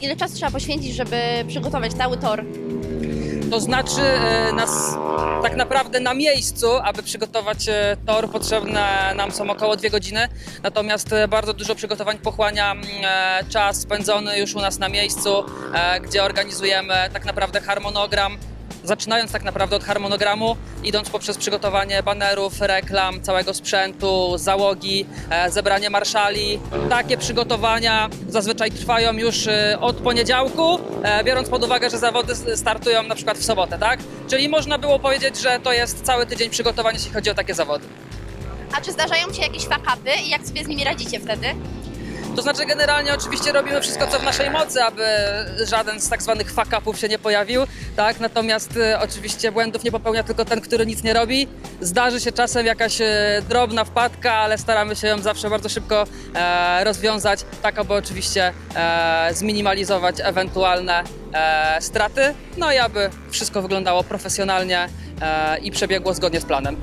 Ile czasu trzeba poświęcić, żeby przygotować cały tor? To znaczy e, nas tak naprawdę na miejscu, aby przygotować e, tor, potrzebne nam są około dwie godziny. Natomiast e, bardzo dużo przygotowań pochłania mm, czas spędzony już u nas na miejscu, gdzie organizujemy tak naprawdę harmonogram. Zaczynając tak naprawdę od harmonogramu, idąc poprzez przygotowanie banerów, reklam, całego sprzętu, załogi, e, zebranie marszali. Takie przygotowania zazwyczaj trwają już e, od poniedziałku, e, biorąc pod uwagę, że zawody startują na przykład w sobotę, tak? Czyli można było powiedzieć, że to jest cały tydzień przygotowań, jeśli chodzi o takie zawody. A czy zdarzają się jakieś fakapy i jak sobie z nimi radzicie wtedy? To znaczy generalnie oczywiście robimy wszystko, co w naszej mocy, aby żaden z tak zwanych fuck-upów się nie pojawił, tak? Natomiast e, oczywiście błędów nie popełnia tylko ten, który nic nie robi. Zdarzy się czasem jakaś e, drobna wpadka, ale staramy się ją zawsze bardzo szybko e, rozwiązać, tak aby oczywiście e, zminimalizować ewentualne e, straty, no i aby wszystko wyglądało profesjonalnie e, i przebiegło zgodnie z planem.